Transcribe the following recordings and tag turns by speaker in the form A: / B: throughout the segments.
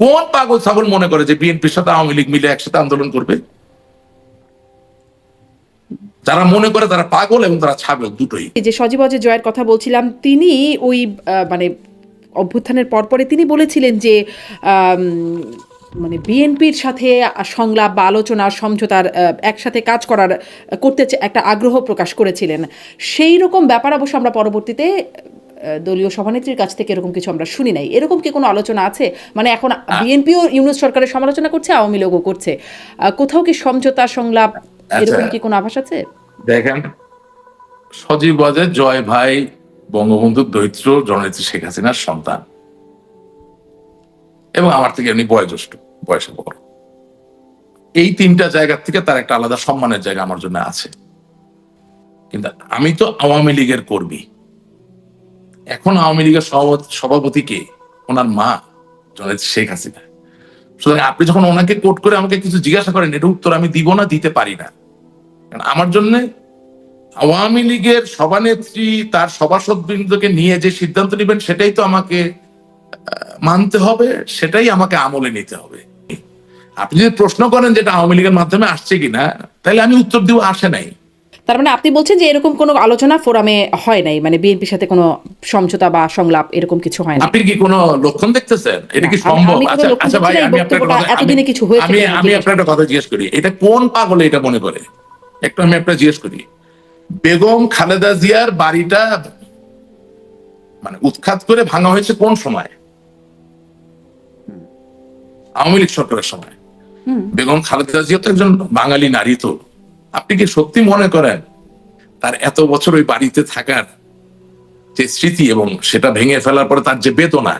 A: কোন পাগল ছাগল মনে করে যে বিএনপির সাথে আওয়ামী লীগ মিলে একসাথে আন্দোলন করবে? যারা মনে করে তারা পাগল এবং তারা ছাগল দুটোই।
B: যে সজীব অজয় জয়ের কথা বলছিলাম, তিনি ওই মানে অভ্যুত্থানের পরপরে তিনি বলেছিলেন যে মানে বিএনপির সাথে সংলাপ বা আলোচনা, সমঝোতার একসাথে কাজ করার, করতে একটা আগ্রহ প্রকাশ করেছিলেন। সেই রকম ব্যাপার অবশ্য আমরা পরবর্তীতে দলীয় সভানেত্রীর কাছ থেকে এরকম কিছু আমরা শুনি নাই। এরকম কি কোনো আলোচনা আছে? মানে এখন বিএনপিও ইউনুস সরকারের সমালোচনা করছে আওয়ামী লীগও করছে। কোথাও কি সমঝোতা সংলাপ এরকম কি কোনো আভাস আছে?
A: দেখেন সজীব ওয়াজেদ জয় ভাই বঙ্গবন্ধুর দরিদ্র জননেত্রী শেখ হাসিনার সন্তান। এবং আমার থেকে এমনি বয়োজ্যেষ্ঠ বয়সে বড়। এই তিনটা জায়গার থেকে তার একটা আলাদা সম্মানের জায়গা আমার জন্য আছে। কিন্তু আমি তো আওয়ামী লীগের কর্মী। এখন আওয়ামী লীগের সভাপতি- কে? ওনার মা জননেত্রী শেখ হাসিনা। সুতরাং আপনি যখন ওনাকে কোট করে আমাকে কিছু জিজ্ঞাসা করেন এটা উত্তর আমি দিব না, দিতে পারি না। কারণ আমার জন্য আওয়ামী লীগের সভানেত্রী, তার সভাসদবৃন্দকে নিয়ে যে সিদ্ধান্ত নেবেন, সেটাই তো আমাকে মানতে হবে, সেটাই আমাকে আমলে নিতে হবে। আপনি যদি প্রশ্ন করেন যেটা আওয়ামী লীগের মাধ্যমে আসছে কিনা, তাহলে আমি উত্তর দিব আসে নাই।
B: তার মানে আপনি বলছেন যে এরকম কোনো আলোচনা ফোরামে হয় নাই মানে বিএনপির সাথে কোনো সমঝোতা বা সংলাপ এরকম কিছু হয় না
A: আপনি কি কোনো লক্ষণ দেখতেছেন? এটা কি সম্ভব? আচ্ছা আচ্ছা ভাই আমি আপনার কথা
B: এতদিনে কিছু হয়েছে
A: আমি আমি
B: জিজ্ঞেস
A: আপনার একটা কথা জিজ্ঞেস করি। এটা কোন পাগলে এটা মনে করে একটু আমি আপনার জিজ্ঞেস করি। বেগম খালেদা জিয়ার বাড়িটা মানে উৎখাত করে ভাঙা হয়েছে কোন সময়? আওয়ামী লীগ সরকারের সময়।
B: হুম।
A: বেগম খালেদা জিয়া তো একজন বাঙালি নারী তো। আপনি কি সত্যি মনে করেন তার এত বছর ওই বাড়িতে থাকার যে স্মৃতি এবং সেটা ভেঙে ফেলার পরে তার যে বেদনা,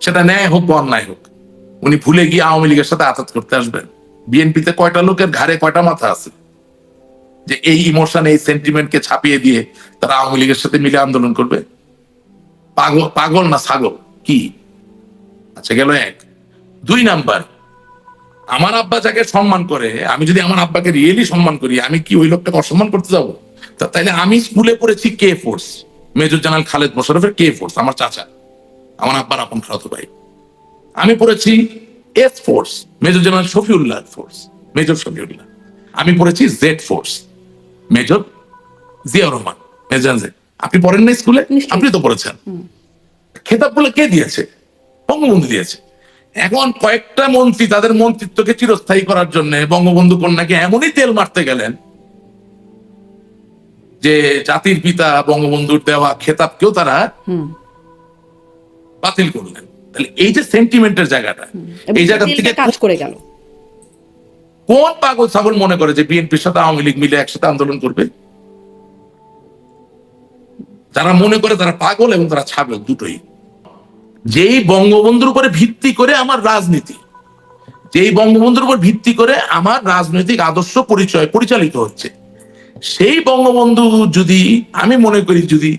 A: সেটা ন্যায় হোক বা অন্যায় হোক, উনি ভুলে গিয়ে আওয়ামী লীগের সাথে আঘাত করতে আসবেন। বিএনপিতে কয়টা লোকের ঘাড়ে কয়টা মাথা আছে? যে এই ইমোশন এই সেন্টিমেন্টকে ছাপিয়ে দিয়ে তারা আওয়ামী লীগের সাথে মিলে আন্দোলন করবে? পাগল পাগল না ছাগল? কি? আচ্ছা গেল এক। দুই নাম্বার আমার আব্বা যাকে সম্মান করে আমি যদি আমার আব্বাকে রিয়েলি সম্মান করি আমি কি ওই লোকটাকে অসম্মান করতে যাব? তা তাইলে আমি স্কুলে পড়েছি K force major general Khaled মোশারফের K force আমার চাচা। আমার আব্বার আপন খালাতো ভাই। আমি পড়েছি S force major general Shafiullah force major Shafiullah. আমি পড়েছি Z force major Ziaur Rahman major Z আপনি পড়েন না স্কুলে। আপনি তো পড়েছেন। খেতাব বলে কে দিয়েছে? বঙ্গবন্ধু দিয়েছে। এখন কয়েকটা মন্ত্রী তাদের মন্ত্রিত্বকে চিরস্থায়ী করার জন্য বঙ্গবন্ধু কন্যাকে এমনই তেল মারতে গেলেন যে জাতির পিতা বঙ্গবন্ধুর দেওয়া খেতাবকেও তারা বাতিল করলেন। তাহলে এই যে সেন্টিমেন্টের জায়গাটা এই জায়গা থেকে
B: কাজ করে গেল।
A: কোন পাগল ছাগল মনে করে যে বিএনপির সাথে আওয়ামী লীগ মিলে একসাথে আন্দোলন করবে? যারা মনে করে তারা পাগল এবং তারা ছাগল দুটোই। যেই বঙ্গবন্ধুর উপরে ভিত্তি করে আমার রাজনীতি, যেই বঙ্গবন্ধুর উপর ভিত্তি করে আমার রাজনৈতিক আদর্শ পরিচয় পরিচালিত হচ্ছে, সেই বঙ্গবন্ধু যদি, আমি মনে করি যদি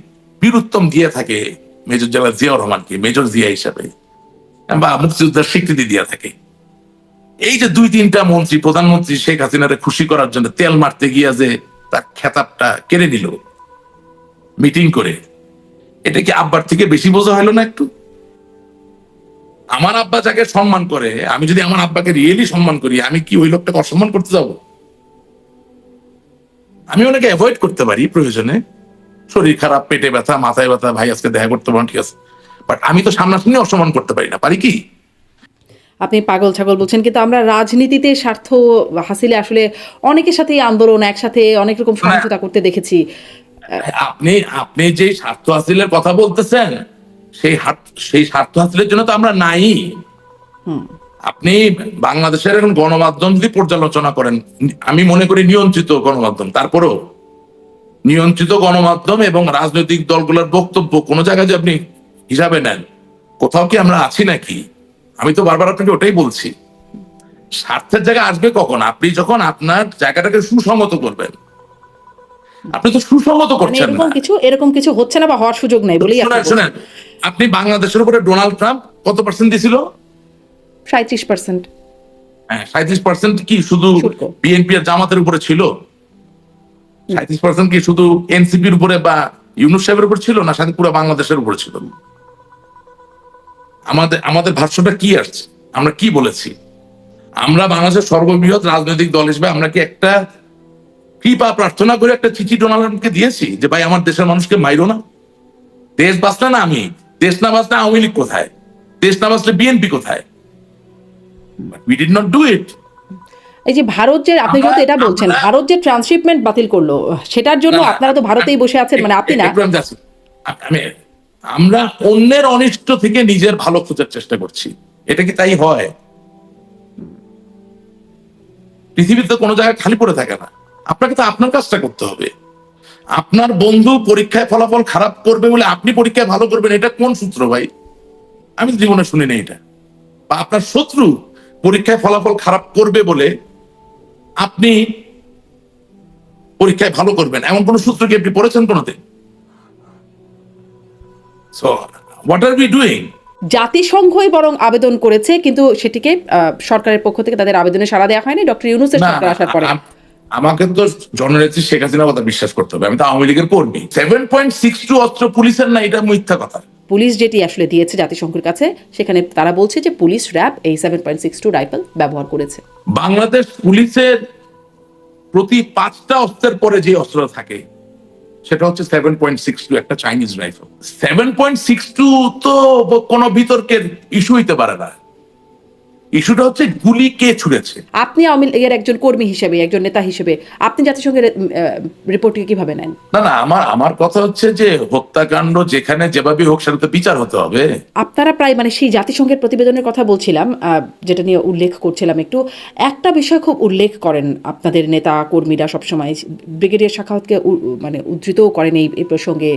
A: বীরুত্তম দিয়ে থাকে, মেজর জেলা জিয়া রহমানকে, মেজর জিয়া হিসাবে, বা মুক্তিযোদ্ধার স্বীকৃতি দিয়ে থাকে, এই যে দুই তিনটা মন্ত্রী, প্রধানমন্ত্রী শেখ হাসিনারে খুশি করার জন্য তেল মারতে গিয়া যে তার খেতাবটা কেড়ে নিল, মিটিং করে, এটা কি আব্বার থেকে বেশি বোঝা হলো না একটু? আমার আব্বা যাকে সম্মান করে আমি যদি আমার আব্বাকে রিয়েলি সম্মান করি আমি কি ওই লোকটাকে অসম্মান করতে যাব? আমি ওনাকে অ্যাভয়েড করতে পারি প্রয়োজনে। শরীর খারাপ পেটে ব্যথা মাথায় ব্যথা ভাই আজকে দেখা করতে পারেন ঠিক আছে। বাট আমি তো সামনাসামনি অসম্মান করতে পারি না পারি কি?
B: আপনি পাগল ছাগল বলছেন কিন্তু আমরা রাজনীতিতে স্বার্থ হাসিলে আসলে অনেকের সাথে আন্দোলন একসাথে অনেক রকম সমঝোতা করতে দেখেছি।
A: আপনি আপনি যে স্বার্থ হাসিলের কথা বলতেছেন সেই হাত- সেই স্বার্থ হাসিলের জন্য তো আমরা নাই। আপনি বাংলাদেশের এখন গণমাধ্যম যদি পর্যালোচনা করেন আমি মনে করি নিয়ন্ত্রিত গণমাধ্যম তারপরেও নিয়ন্ত্রিত গণমাধ্যম এবং রাজনৈতিক দলগুলোর বক্তব্য কোন জায়গায় যে আপনি হিসাবে নেন কোথাও কি আমরা আছি নাকি? আমি তো বারবার আপনাকে ওটাই বলছি। স্বার্থের জায়গা আসবে কখন? আপনি যখন আপনার জায়গাটাকে সুসংগত করবেন। আপনি তো সুসংগত
B: মানে
A: করছেন
B: এরকম কিছু এরকম কিছু হচ্ছে না বা হওয়ার সুযোগ নেই বলেই
A: শুনেন শুনেন। আপনি বাংলাদেশের উপরে ডোনাল্ড ট্রাম্প কত পার্সেন্ট দিছিল?
B: সাঁত্রিশ পার্সেন্ট
A: হ্যাঁ সাঁত্রিশ পার্সেন্ট কি শুধু বিএনপি আর জামাতের উপরে ছিল? সাঁত্রিশ পার্সেন্ট কি শুধু এনসিপির উপরে বা ইউনুস সাহেবের উপর ছিল না সাথে পুরো বাংলাদেশের উপর ছিল? আমাদের আমাদের ভাষ্যটা কি আসছে? আমরা কি বলেছি? আমরা বাংলাদেশের সর্ববৃহৎ রাজনৈতিক দল হিসেবে আমরা কি একটা কৃপা প্রার্থনা করে একটা চিঠি ডোনাল্ড ট্রাম্পকে দিয়েছি যে ভাই আমার দেশের মানুষকে মাইরো না। দেশ বাঁচলে না আমি দেশ না বাঁচলে আওয়ামী লীগ কোথায়? দেশ না বাঁচলে বিএনপি কোথায়? We did not do it
B: এই যে ভারত যে আপনি যেহেতু এটা বলছেন ভারত যে ট্রান্সশিপমেন্ট বাতিল করল সেটার জন্য আপনারা তো ভারতেই বসে আছেন মানে আপনি না।
A: আমি আমরা অন্যের অনিষ্ট থেকে নিজের ভালো খোঁজার চেষ্টা করছি। এটা কি তাই হয়? পৃথিবীতে কোনো জায়গায় খালি পড়ে থাকে না। আপনাকে তো আপনার কাজটা করতে হবে। আপনার বন্ধু পরীক্ষায় ফলাফল খারাপ করবে বলে আপনি পরীক্ষায় ভালো করবেন এটা কোন সূত্র ভাই? আমি জীবনে শুনিনি এটা। বা আপনার শত্রু পরীক্ষায় ফলাফল খারাপ করবে বলে আপনি পরীক্ষায় ভালো করবেন। এমন কোন সূত্র কি আপনি পড়েছেন কোনোদিন so what are we doing
B: জাতিসংঘই বরং আবেদন করেছে কিন্তু সেটিকে সরকারের পক্ষ থেকে তাদের আবেদনে সাড়া দেওয়া হয়নি। ডক্টর ইউনুসের সরকার আসার পরে।
A: আমাকে তো জননেত্রী শেখ হাসিনার কথা বিশ্বাস করতে হবে। আমি তো আওয়ামী লীগের কর্মী। সেভেন পয়েন্ট সিক্স টু অস্ত্র পুলিশের না এটা মিথ্যা কথা।
B: পুলিশ যেটি আসলে দিয়েছে জাতিসংঘের কাছে সেখানে তারা বলছে যে পুলিশ র্যাব এই seven point six two rifle ব্যবহার করেছে।
A: বাংলাদেশ পুলিশের প্রতি পাঁচটা অস্ত্রের পরে যে অস্ত্র থাকে সেটা হচ্ছে সেভেন পয়েন্ট সিক্স টু একটা Chinese rifle. Seven point six two তো কোনো বিতর্কের ইস্যু হইতে পারে না। ইস্যুটা হচ্ছে গুলি কে ছুড়েছে?
B: আপনি আওয়ামী লীগের একজন কর্মী হিসেবে একজন নেতা হিসেবে আপনি জাতিসংঘের রিপোর্টকে কীভাবে নেন?
A: না না আমার আমার কথা হচ্ছে যে হত্যাকাণ্ড যেখানে যেভাবে হোক সেটা তো বিচার হতে হবে।
B: আপনারা প্রায় মানে সেই জাতিসংঘের প্রতিবেদনের কথা বলছিলাম যেটা নিয়ে উল্লেখ করছিলাম একটু। একটা বিষয় খুব উল্লেখ করেন আপনাদের নেতা কর্মীরা সবসময়। ব্রিগেডিয়ার শাখাওয়াতকে মানে উদ্ধৃতও করেন এই প্রসঙ্গে।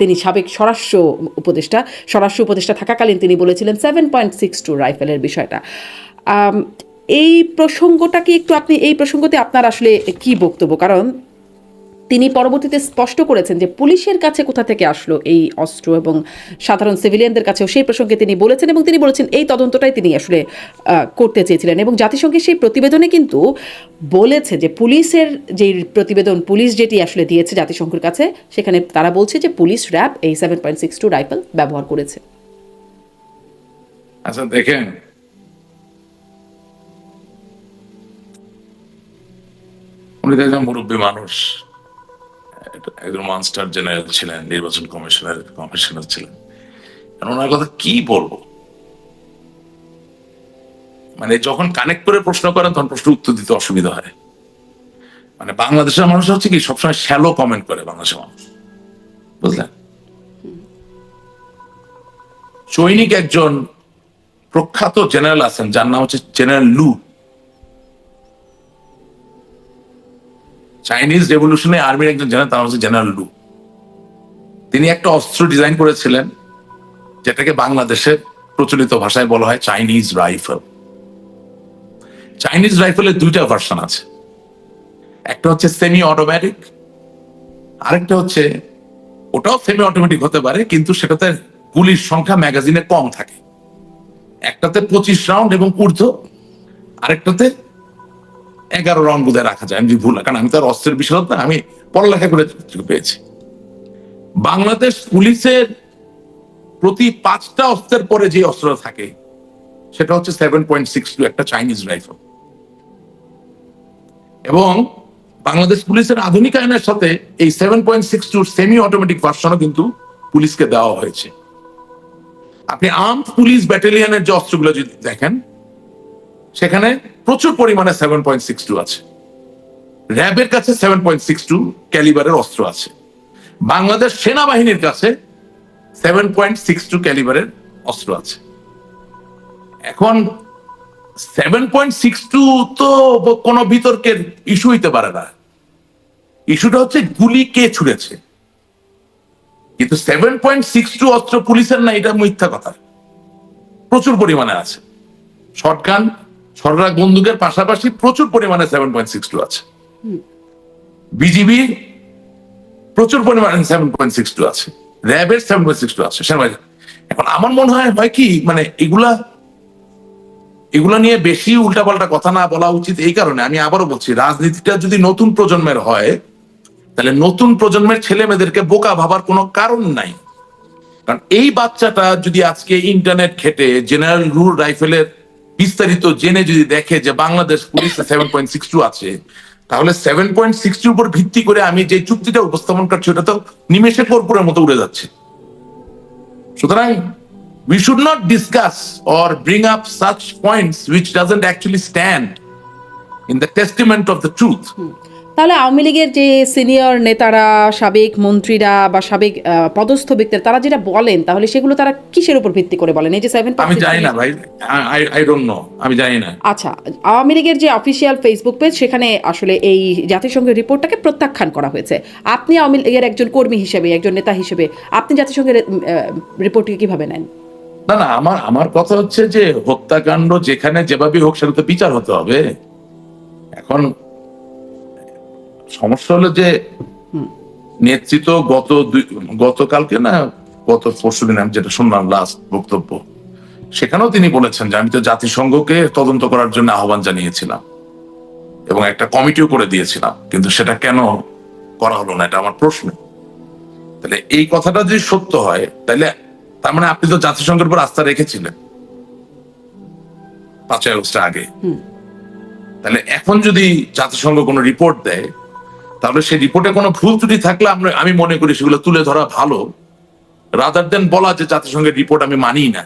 B: তিনি সাবেক স্বরাষ্ট্র উপদেষ্টা স্বরাষ্ট্র উপদেষ্টা থাকাকালীন তিনি বলেছিলেন সেভেন পয়েন্ট সিক্স টু রাইফেলের বিষয়টা। এই প্রসঙ্গটাকে একটু আপনি, এই প্রসঙ্গতে আপনার আসলে কি বক্তব্য? কারণ তিনি পরবর্তীতে স্পষ্ট করেছেন যে পুলিশের কাছে কোথা থেকে আসলো এই অস্ত্র এবং সাধারণ সিভিলিয়ানদের কাছেও সেই প্রসঙ্গে তিনি বলেছেন এবং তিনি বলেছেন এই তদন্তটাই তিনি আসলে করতে চেয়েছিলেন এবং জাতিসংঘের সেই প্রতিবেদনে কিন্তু বলেছে যে পুলিশের যে প্রতিবেদন, পুলিশ যেটি আসলে দিয়েছে জাতিসংঘের কাছে, সেখানে তারা বলছে যে পুলিশ র্যাব এই seven point six two rifle ব্যবহার করেছে।
A: আচ্ছা দেখেন উনি তো একজন মুরব্বী মানুষ। একজন মানস্টার জেনারেল ছিলেন, নির্বাচন কমিশনের কমিশনার ছিলেন। ওনার কথা কি বলব? মানে যখন কানেক্ট করে প্রশ্ন করেন, তখন প্রশ্ন উত্তর দিতে অসুবিধা হয়। মানে বাংলাদেশের মানুষ হচ্ছে কি, সবসময় শ্যালো কমেন্ট করে বাংলাদেশের মানুষ। বুঝলেন? সৈনিক একজন প্রখ্যাত জেনারেল আছেন, যার নাম হচ্ছে জেনারেল লু চাইনিজ রেভলিউশনে আর্মির একজন জেনারেল তার হচ্ছে জেনারেল লু তিনি একটা অস্ত্র ডিজাইন করেছিলেন, যেটাকে বাংলাদেশের প্রচলিত ভাষায় বলা হয় চাইনিজ রাইফেল। চাইনিজ রাইফেলের দুইটা ভার্সন আছে। একটা হচ্ছে সেমি অটোমেটিক আরেকটা হচ্ছে ওটাও সেমি অটোমেটিক হতে পারে, কিন্তু সেটাতে গুলির সংখ্যা ম্যাগাজিনে কম থাকে। একটাতে পঁচিশ রাউন্ড এবং ঊর্ধ্ব, আরেকটাতে এগারো রাউন্ড বোধহয় রাখা যায়, আমি ভুল কারণ আমি তো আর অস্ত্রের বিশারদ না, আমি পড়ালেখা করে পেয়েছি। বাংলাদেশ পুলিশের প্রতি পাঁচটা অস্ত্রের পরে যে অস্ত্র থাকে, সেটা হচ্ছে সেভেন পয়েন্ট সিক্স টু, একটা চাইনিজ রাইফেল। এবং বাংলাদেশ পুলিশের আধুনিক আইনের সাথে এই seven point six two semi automatic ভার্সনও কিন্তু পুলিশকে দেওয়া হয়েছে। আপনি আর্ম পুলিশ ব্যাটালিয়নের যে অস্ত্রগুলো যদি দেখেন সেখানে প্রচুর পরিমাণে সেভেন পয়েন্ট সিক্স টু আছে। র্যাবের কাছে সেভেন পয়েন্ট সিক্স টু ক্যালিবারের অস্ত্র আছে। বাংলাদেশ সেনাবাহিনীর কাছে সেভেন পয়েন্ট সিক্স টু ক্যালিবারের অস্ত্র আছে। এখন সেভেন পয়েন্ট সিক্স টু তো কোনো বিতর্কের ইস্যু হইতে পারে না। ইস্যুটা হচ্ছে গুলি কে ছুড়েছে। কিন্তু সেভেন পয়েন্ট সিক্স টু অস্ত্র পুলিশের না, এটা মিথ্যা কথা। প্রচুর পরিমাণে আছে। শটগান ছড়রা বন্দুকের পাশাপাশি প্রচুর পরিমাণে সেভেন পয়েন্ট সিক্স টু আছে। বিজিবি প্রচুর পরিমাণে সেভেন পয়েন্ট সিক্স টু আছে। র্যাবের সেভেন পয়েন্ট সিক্স টু আছে। সেনাবাহিনী। এখন আমার মনে হয় হয় কি মানে এগুলা এগুলা নিয়ে বেশি উল্টাপাল্টা কথা না বলা উচিত এই কারণে। আমি আবারও বলছি, রাজনীতিটা যদি নতুন প্রজন্মের হয়, তাহলে নতুন প্রজন্মের ছেলে মেয়েদেরকে বোকা ভাবার কোনো কারণ নাই। কারণ এই বাচ্চাটা যদি আজকে ইন্টারনেট ঘেটে জেনারেল রুল রাইফেলের বিস্তারিত জেনে যদি দেখে যে বাংলাদেশ পুলিশে সেভেন পয়েন্ট সিক্স টু আছে, তাহলে সেভেন পয়েন্ট সিক্স টুর উপর ভিত্তি করে আমি যে চুক্তিটা উপস্থাপন করছি, ওটা তো নিমেষে কর্পূরের মতো উড়ে যাচ্ছে সুতরাং, we should not discuss or bring up such points which doesn't actually stand in the testament of the truth.
B: তাহলে আওয়ামী লীগের যে সিনিয়র নেতারা সাবেক মন্ত্রীরা বা সাবেক পদস্থ ব্যক্তিরা তারা যেটা বলেন তাহলে সেগুলো তারা কিসের উপর ভিত্তি করে বলেন? এই যে সেভেন
A: আমি জানি না ভাই। আই ডোন্ট নো আমি জানি না।
B: আচ্ছা আওয়ামী লীগের যে অফিসিয়াল ফেসবুক পেজ সেখানে আসলে এই জাতিসংঘের রিপোর্টটাকে প্রত্যাখ্যান করা হয়েছে। আপনি আওয়ামী লীগের একজন কর্মী হিসেবে একজন নেতা হিসেবে আপনি জাতিসংঘের রিপোর্টকে কীভাবে নেন?
A: না না আমার আমার কথা হচ্ছে যে হত্যাকাণ্ড যেখানে যেভাবে হোক সেটা তো বিচার হতে হবে। এখন সমস্যা হলো যে নেতৃত্ব গত গতকালকে না গত পরশু দিন আমি যেটা শুনলাম লাস্ট বক্তব্য সেখানেও তিনি বলেছেন যে আমি তো জাতিসংঘকে তদন্ত করার জন্য আহ্বান জানিয়েছিলাম এবং একটা কমিটিও করে দিয়েছিলাম কিন্তু সেটা কেন করা হলো না এটা আমার প্রশ্ন। তাহলে এই কথাটা যদি সত্য হয় তাহলে তার মানে আপনি তো জাতিসংঘের উপর আস্থা রেখেছিলেন পাঁচই আগস্টের আগে। তাহলে এখন যদি জাতিসংঘ কোনো রিপোর্ট দেয় তাহলে সেই রিপোর্টে কোনো ভুল ত্রুটি থাকলে আমরা, আমি মনে করি সেগুলো তুলে ধরা ভালো। রাদার দেন বলা যে জাতিসংঘের রিপোর্ট আমি মানি না।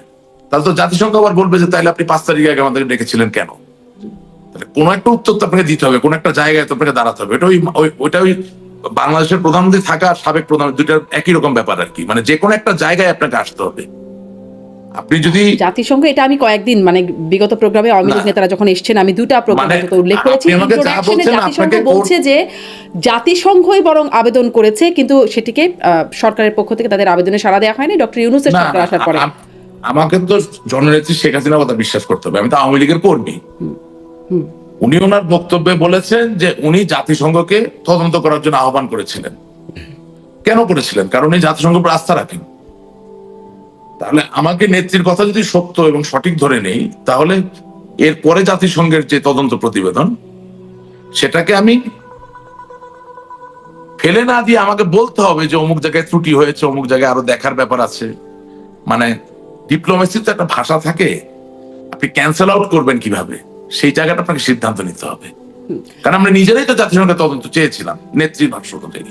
A: তাহলে তো জাতিসংঘ আবার বলবে যে তাহলে আপনি পাঁচ তারিখ আগে আমাদেরকে ডেকেছিলেন কেন? তাহলে কোনো একটা উত্তর তো আপনাকে দিতে হবে, কোনো একটা জায়গায় তো আপনাকে দাঁড়াতে হবে। এটা ওই, ওই- ওইটা ওই বাংলাদেশের প্রধানমন্ত্রী থাকা সাবেক প্রধান দুইটা একই রকম ব্যাপার আর কি। মানে যে কোনো একটা জায়গায় আপনাকে আসতে হবে। আপনি যদি
B: জাতিসংঘ এটা আমি কয়েকদিন মানে বিগত প্রোগ্রামে আওয়ামী লীগ নেতারা যখন এসছেন আমি দুটা প্রোগ্রামে
A: মানে
B: উল্লেখ করেছি। জাতিসংঘ বলছে যে জাতিসংঘই বরং আবেদন করেছে কিন্তু সেটিকে সরকারের পক্ষ থেকে তাদের আবেদনে সাড়া দেওয়া হয়নি। ডক্টর ইউনুসের সরকার আসার পরে।
A: আমাকে তো জননেত্রী শেখ হাসিনার কথা বিশ্বাস করতে হবে। আমি তো আওয়ামী লীগের কর্মী। উনি ওনার বক্তব্যে বলেছেন যে উনি জাতিসংঘকে তদন্ত করার জন্য আহ্বান করেছিলেন। কেন করেছিলেন? কারণ উনি জাতিসংঘ আস্থা রাখেন। তাহলে আমাকে নেত্রীর কথা যদি সত্য এবং সঠিক ধরে নেই তাহলে এর পরে জাতিসংঘের যে তদন্ত প্রতিবেদন সেটাকে আমি ফেলে না দিয়ে আমাকে বলতে হবে যে অমুক জায়গায় ত্রুটি হয়েছে অমুক জায়গায় আরও দেখার ব্যাপার আছে। মানে ডিপ্লোমেসির তো একটা ভাষা থাকে আপনি ক্যান্সেল আউট করবেন কীভাবে? সেই জায়গাটা আপনাকে সিদ্ধান্ত নিতে হবে। কারণ আমরা নিজেরাই তো জাতিসংঘের তদন্ত চেয়েছিলাম নেত্রীর ভাষ্য অনুযায়ী।